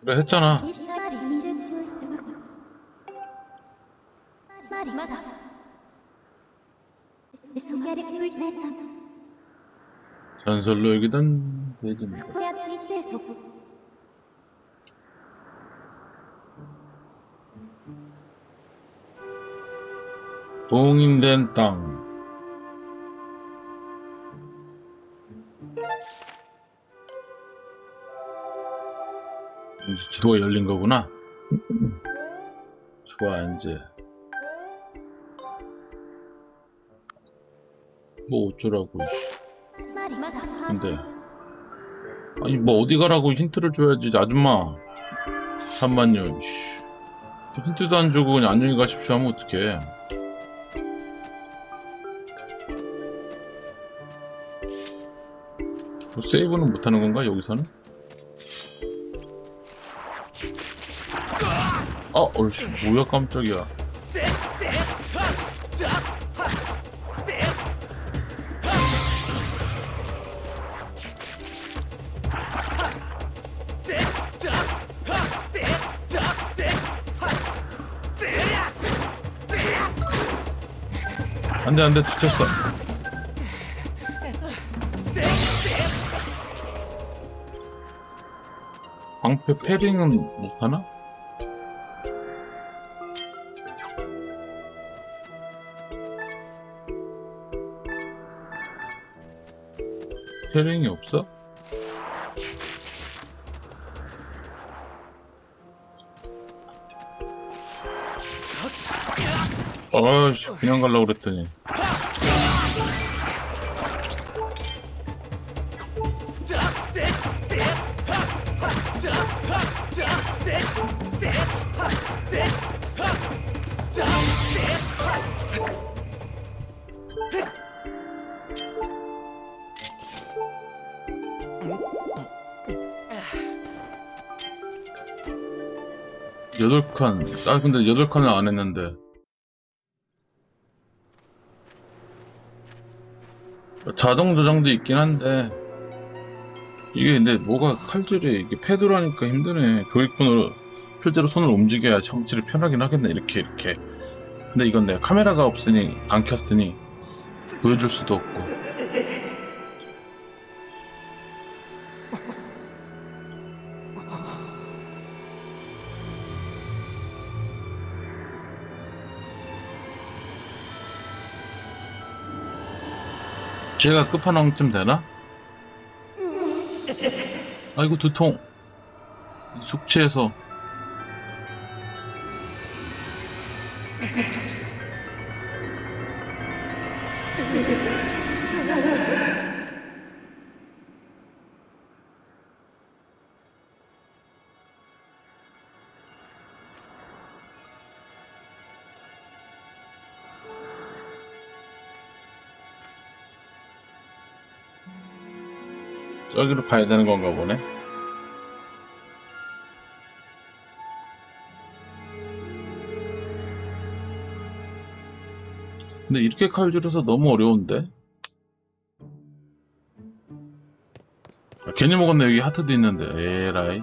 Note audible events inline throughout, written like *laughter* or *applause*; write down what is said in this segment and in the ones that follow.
그래 했잖아. 전설로 여기던 대진입니다. 봉인된 땅 지도가 열린 거구나. 좋아 이제. 뭐 어쩌라고. 근데. 아니 뭐 어디 가라고 힌트를 줘야지 아줌마. 잠만요 씨. 힌트도 안 주고 그냥 안녕히 가십시오 하면 어떡해. 뭐 세이브는 못하는 건가 여기서는? 아 얼씨 뭐야 깜짝이야 안돼 안돼 지쳤어 방패 패링은 못하나? 패링이 없어? 어이씨 그냥 가려고 그랬더니 여덟 칸. 아 근데 여덟 칸을 안 했는데. 자동 저장도 있긴 한데 이게 근데 뭐가 칼질이 이게 패드라니까 힘드네. 교육폰으로 실제로 손을 움직여야 정치를 편하긴 하겠네. 이렇게 이렇게. 근데 이건 내가 카메라가 없으니 안 켰으니 보여줄 수도 없고. 제가 끝판왕쯤 되나? 아이고 두통 숙취해서 저기로 가야 되는 건가 보네. 근데 이렇게 칼질해서 너무 어려운데? 아, 괜히 먹었네. 여기 하트도 있는데. 에라이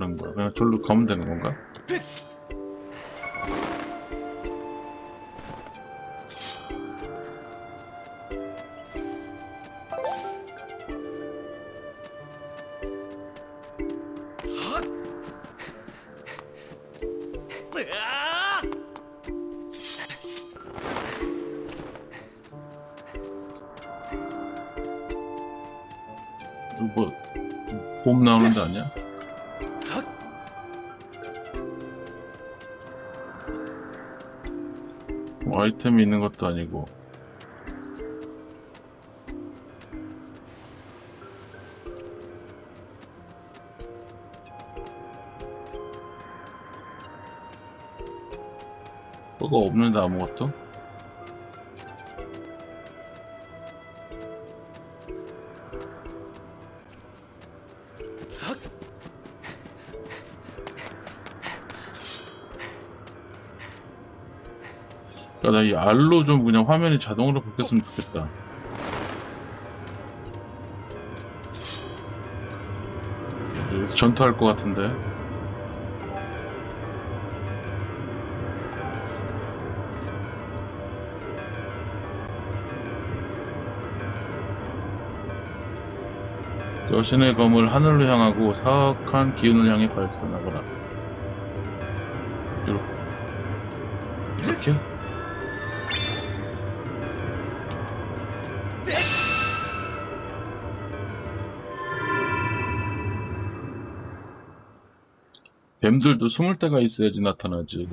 가는 거야? 그냥 저기로 가면 되는 건가? 이거 뭐, 봄 나오는 데 아니야? 뭐 아이템이 있는 것도 아니고 뭐가 없는데 아무것도? 야, 나이 알로 좀 그냥 화면이 자동으로 바뀌었으면 좋겠다. 전투할 것 같은데. 여신의 검을 하늘로 향하고 사악한 기운을 향해 발산하거라. 뱀들도 숨을 데가 있어야지 나타나지.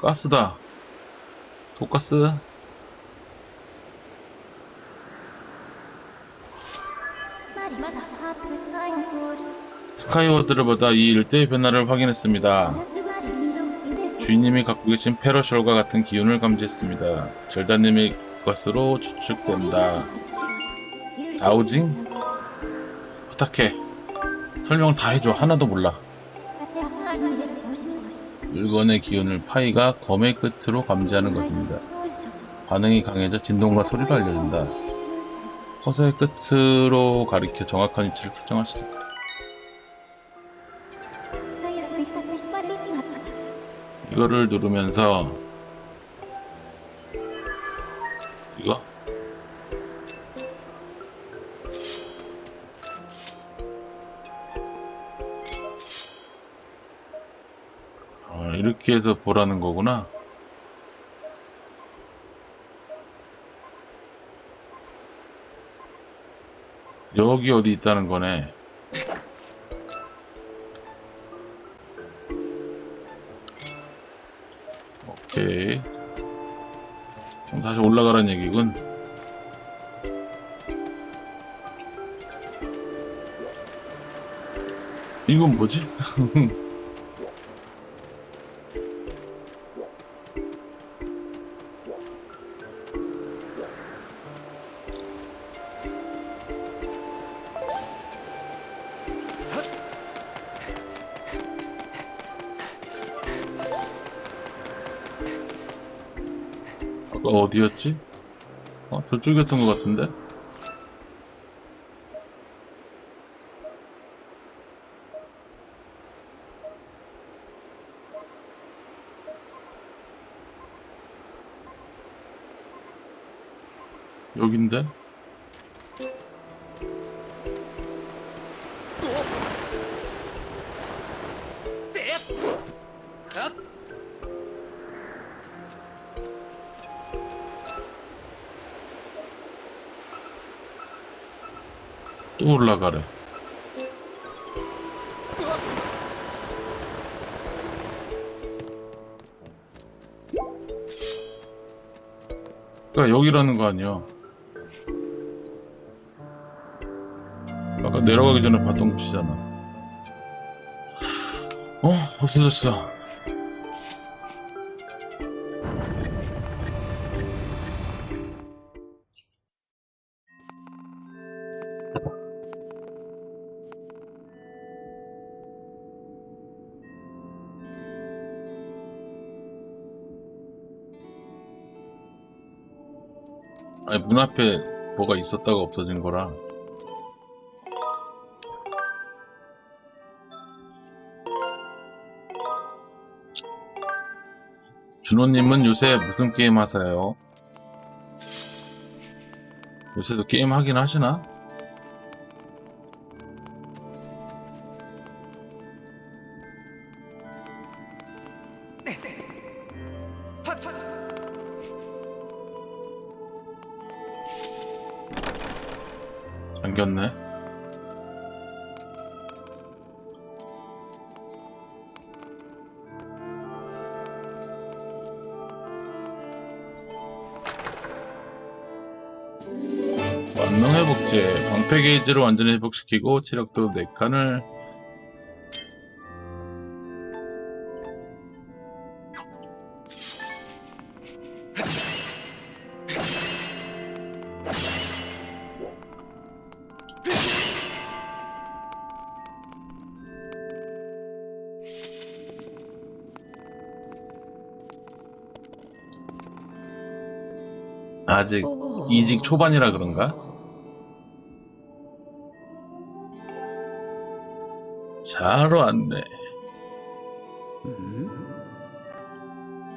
가스다. 독가스. 스카이워드를 받아 이 일대의 변화를 확인했습니다. 주인님이 갖고 계신 페러셜과 같은 기운을 감지했습니다. 절다님의 것으로 추측된다. 아우징? 부탁해. 설명 다 해줘. 하나도 몰라. 물건의 기운을 파이가 검의 끝으로 감지하는 것입니다. 반응이 강해져 진동과 소리가 알려진다. 커서의 끝으로 가리켜 정확한 위치를 특정할 수 있다. 이거를 누르면서 해서 보라는 거구나. 여기 어디 있다는 거네. 오케이. 그럼 다시 올라가라는 얘기군. 이건 뭐지? *laughs* 아까 어디였지? 어, 저쪽이었던 것 같은데? 여긴데? 또 올라가래. 그니까 여기라는 거 아니야. 아까 내려가기 전에 봤던 곳이잖아. 어, 없어졌어. 아니, 문 앞에 뭐가 있었다가 없어진 거라. 준호님은 요새 무슨 게임 하세요? 요새도 게임 하긴 하시나? 생겼네. 만능 회복제 방패 게이지를 완전히 회복시키고 체력도 4칸을. 아직 이직 초반이라 그런가? 잘 왔네.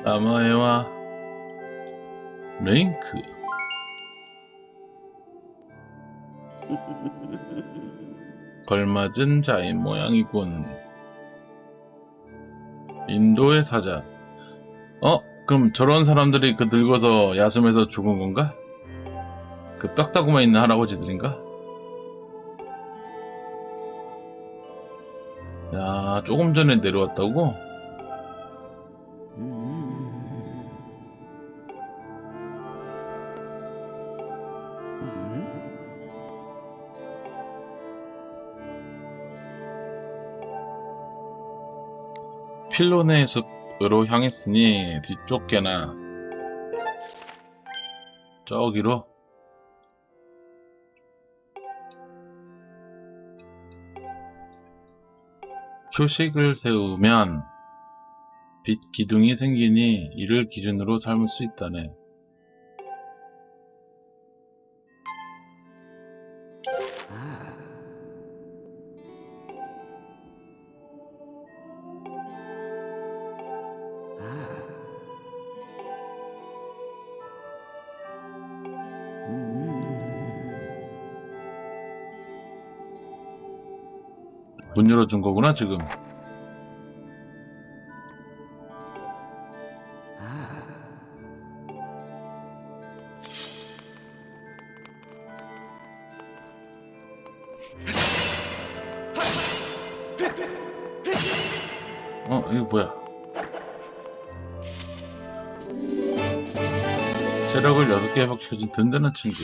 남아해와 레인크. 걸맞은 자인 모양이군. 인도의 사자. 어? 그럼 저런 사람들이 그 늙어서 야숨에서 죽은 건가? 그 뼈다구만 있는 할아버지들인가? 야, 조금 전에 내려왔다고? 필로네의 숲 으로 향했으니 뒤쪽 개나 저기로 표식을 세우면 빛 기둥이 생기니 이를 기준으로 삼을 수 있다네. 문 열어준 거구나 지금. 체력을 6개 회복시켜준 든든한 친구.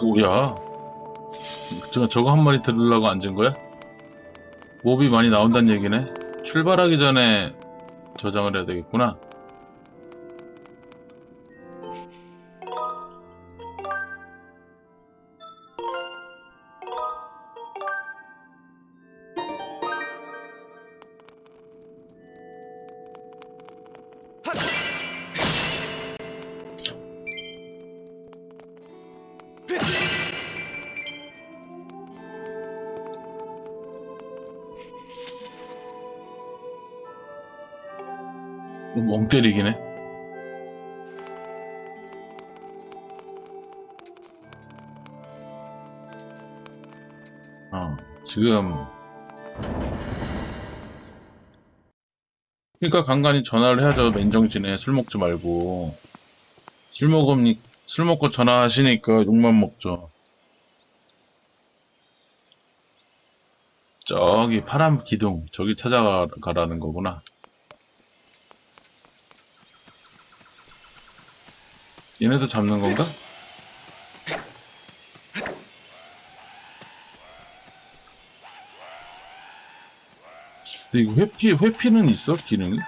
뭐야? 저, 저거 한 마리 들으려고 앉은 거야? 몹이 많이 나온다는 얘기네. 출발하기 전에 저장을 해야 되겠구나. 멍 때리기네. 어, 지금. 그러니까 간간히 전화를 해야죠. 맨정신에 술 먹지 말고. 술 먹으니, 술 먹고 전화하시니까 욕만 먹죠. 저기 파란 기둥, 저기 찾아가라는 거구나. 얘네도 잡는 건가? 근데 이거 회피, 회피는 있어? 기능이?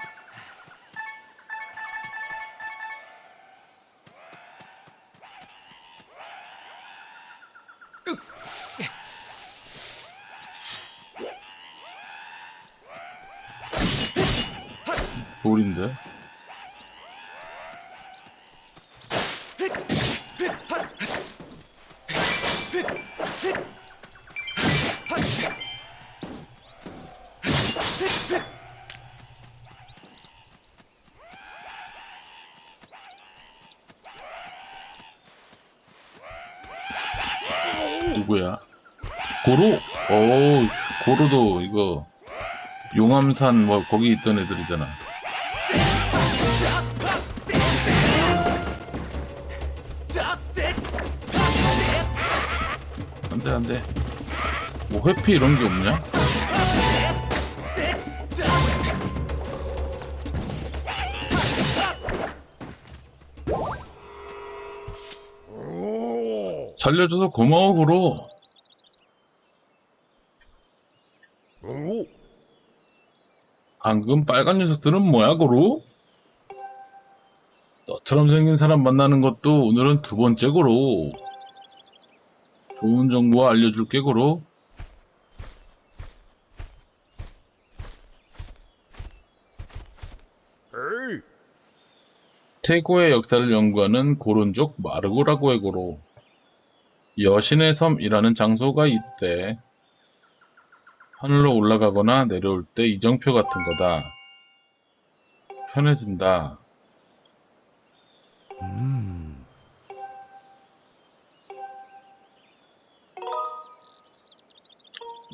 돌인데? 고로? 오, 고로도 이거 용암산 뭐 거기 있던 애들이잖아. 안돼 안돼. 뭐 회피 이런 게 없냐? 살려줘서 고마워 고로. 방금 빨간 녀석들은 뭐야, 고로? 너처럼 생긴 사람 만나는 것도 오늘은 두 번째 고로. 좋은 정보 알려줄게, 고로. 태고의 역사를 연구하는 고른족 마르고라고의 고로. 여신의 섬이라는 장소가 있대. 하늘로 올라가거나 내려올 때 이정표 같은 거다. 편해진다.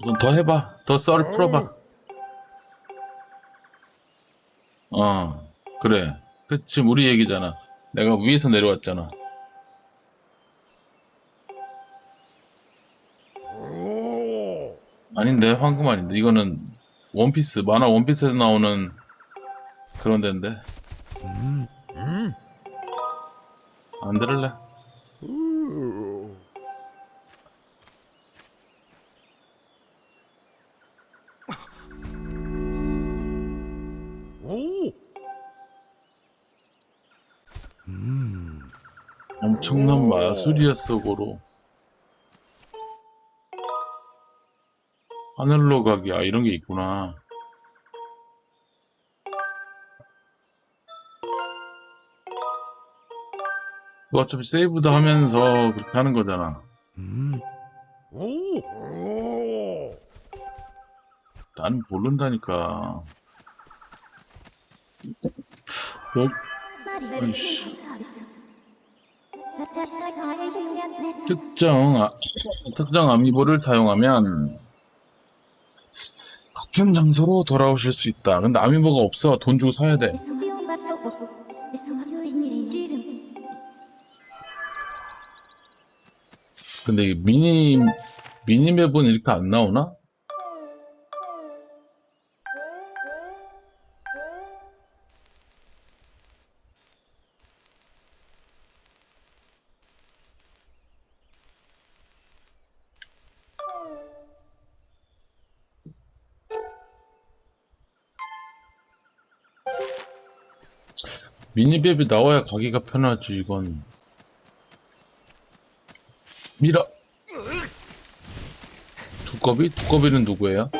넌더 해봐. 더 썰을 풀어봐. 어, 그래. 그 지금 우리 얘기잖아. 내가 위에서 내려왔잖아. 아닌데 황금 아닌데. 이거는 원피스 만화 원피스에서 나오는 그런 데인데. 안 들을래? 엄청난 마술이었어 고로 하늘로 가기 아 이런 게 있구나. 어차피 세이브도 하면서 그렇게 하는 거잖아. 난 모른다니까. 여, 아이씨. 특정 아, 특정 아미보를 사용하면 같은 장소로 돌아오실 수 있다. 근데 아미보가 없어. 돈 주고 사야 돼. 근데 이 미니 미니맵은 이렇게 안 나오나? 미니맵이 나와야 가기가 편하지 이건 미라 두꺼비? 두꺼비는 누구예요?